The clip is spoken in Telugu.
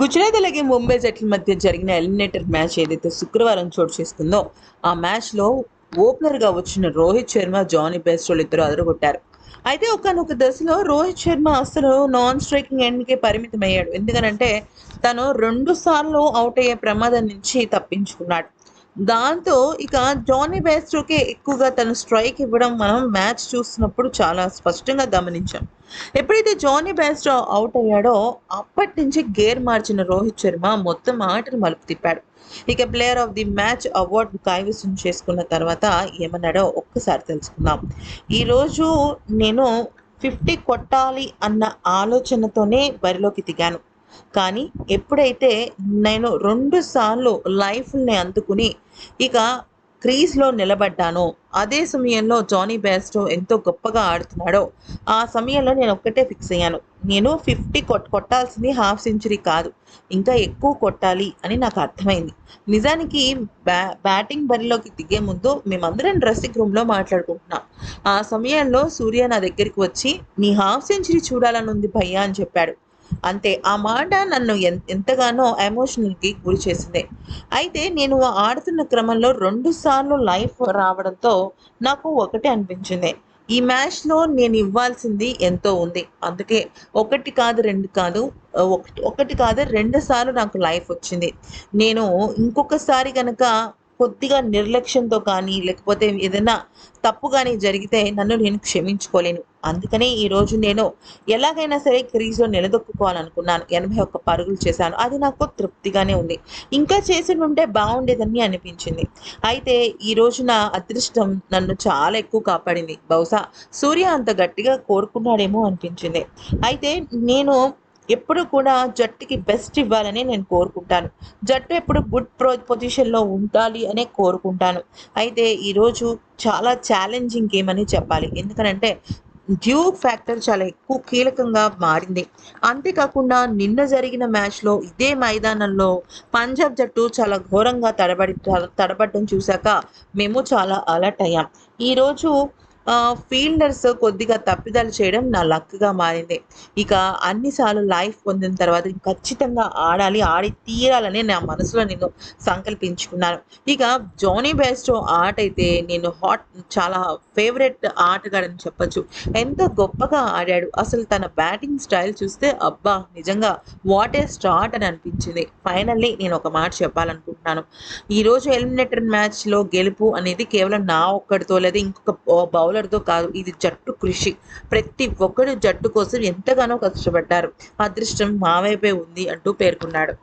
గుజరాత్ అలాగే ముంబై జట్ల మధ్య జరిగిన ఎలిమినేటర్ మ్యాచ్ ఏదైతే శుక్రవారం చోటు చేసుకుందో ఆ మ్యాచ్లో ఓపెనర్గా వచ్చిన రోహిత్ శర్మ జానీ బెస్టోల్ ఇద్దరు అదరగొట్టారు. అయితే ఒకనొక దశలో రోహిత్ శర్మ అసలు నాన్ స్ట్రైకింగ్ ఎండ్కే పరిమితం అయ్యాడు ఎందుకనంటే తను రెండు సార్లు అవుట్ అయ్యే ప్రమాదం నుంచి తప్పించుకున్నాడు. దాంతో ఇక జానీ బేస్ట్రోకే ఎక్కువగా తను స్ట్రైక్ ఇవ్వడం మనం మ్యాచ్ చూస్తున్నప్పుడు చాలా స్పష్టంగా గమనించాం. ఎప్పుడైతే జానీ బేస్ట్రో అవుట్ అయ్యాడో అప్పటి నుంచి గేర్ మార్చిన రోహిత్ శర్మ మొత్తం ఆటను మలుపు తిప్పాడు. ఇక player of the match award కైవసం చేసుకున్న తర్వాత ఏమన్నాడో ఒక్కసారి తెలుసుకుందాం. ఈరోజు నేను ఫిఫ్టీ కొట్టాలి అన్న ఆలోచనతోనే బరిలోకి దిగాను. కానీ ఎప్పుడైతే నేను రెండు సార్లు లైఫ్ని అందుకుని ఇక క్రీజ్లో నిలబడ్డానో అదే సమయంలో జానీ బెస్టో ఎంతో గొప్పగా ఆడుతున్నాడో ఆ సమయంలో నేను ఒక్కటే ఫిక్స్ అయ్యాను. నేను ఫిఫ్టీ కొట్ కొట్టాల్సింది హాఫ్ సెంచరీ కాదు ఇంకా ఎక్కువ కొట్టాలి అని నాకు అర్థమైంది. నిజానికి బ్యా బ్యాటింగ్ బరిలోకి దిగే ముందు మేమందరం డ్రెస్సింగ్ రూమ్లో మాట్లాడుకుంటున్నాం. ఆ సమయంలో సూర్య నా దగ్గరికి వచ్చి నీ హాఫ్ సెంచరీ చూడాలని ఉంది భయ్యా అని చెప్పాడు. అంతే. ఆ మాట నన్ను ఎంతగానో ఎమోషనల్కి గురి చేసింది. అయితే నేను ఆడుతున్న క్రమంలో రెండు సార్లు లైఫ్ రావడంతో నాకు ఒకటే అనిపించింది. ఈ మ్యాచ్లో నేను ఇవ్వాల్సింది ఎంతో ఉంది. అందుకే ఒకటి కాదు రెండు కాదు ఒకటి ఒకటి కాదు రెండు సార్లు నాకు లైఫ్ వచ్చింది. నేను ఇంకొకసారి కనుక కొద్దిగా నిర్లక్ష్యంతో కానీ లేకపోతే ఏదైనా తప్పు కానీ జరిగితే నన్ను నేను క్షమించుకోలేను. అందుకనే ఈరోజు నేను ఎలాగైనా సరే క్రీజ్లో నిలదొక్కుకోవాలనుకున్నాను. ఎనభై ఒక్క పరుగులు చేశాను. అది నాకు తృప్తిగానే ఉంది. ఇంకా చేసి ఉంటే బాగుండేదని అనిపించింది. అయితే ఈ రోజు నా అదృష్టం నన్ను చాలా ఎక్కువ కాపాడింది. బహుశా సూర్య అంత గట్టిగా కోరుకున్నాడేమో అనిపించింది. అయితే నేను ఎప్పుడు కూడా జట్టుకి బెస్ట్ ఇవ్వాలని నేను కోరుకుంటాను. జట్టు ఎప్పుడు గుడ్ ప్రో పొజిషన్లో ఉండాలి అనే కోరుకుంటాను. అయితే ఈరోజు చాలా ఛాలెంజింగ్ గేమ్ అని చెప్పాలి? ఎందుకనంటే డ్యూ ఫ్యాక్టర్ చాలా ఎక్కువ కీలకంగా మారింది. అంతేకాకుండా నిన్న జరిగిన మ్యాచ్లో ఇదే మైదానంలో పంజాబ్ జట్టు చాలా ఘోరంగా తడబడి తడబడడం చూశాక మేము చాలా అలర్ట్ అయ్యాం. ఈరోజు ఫీల్డర్స్ కొద్దిగా తప్పిదాలు చేయడం నా లక్గా మారింది. ఇక అన్నిసార్లు లైఫ్ పొందిన తర్వాత ఖచ్చితంగా ఆడాలి ఆడి తీరాలని నా మనసులో నేను సంకల్పించుకున్నాను. ఇక జోనీ బెస్టో ఆట అయితే నేను హాట్ చాలా ఫేవరెట్ ఆటగాడని చెప్పచ్చు. ఎంతో గొప్పగా ఆడాడు. అసలు తన బ్యాటింగ్ స్టైల్ చూస్తే అబ్బా నిజంగా వాట్ ఏ స్టార్ట్ అని అనిపించింది. ఫైనల్లీ నేను ఒక మాట చెప్పాలనుకుంటున్నాను. ఈరోజు ఎలిమినేటర్ మ్యాచ్లో గెలుపు అనేది కేవలం నా ఒక్కడితో లేదా ఇంకొక బౌలర్ బౌలర్తో కాదు ఇది జట్టు కృషి. ప్రతి ఒక్కరు జట్టు కోసం ఎంతగానో కష్టపడ్డారు. అదృష్టం మా వైపే ఉంది అంటూ పేర్కొన్నాడు.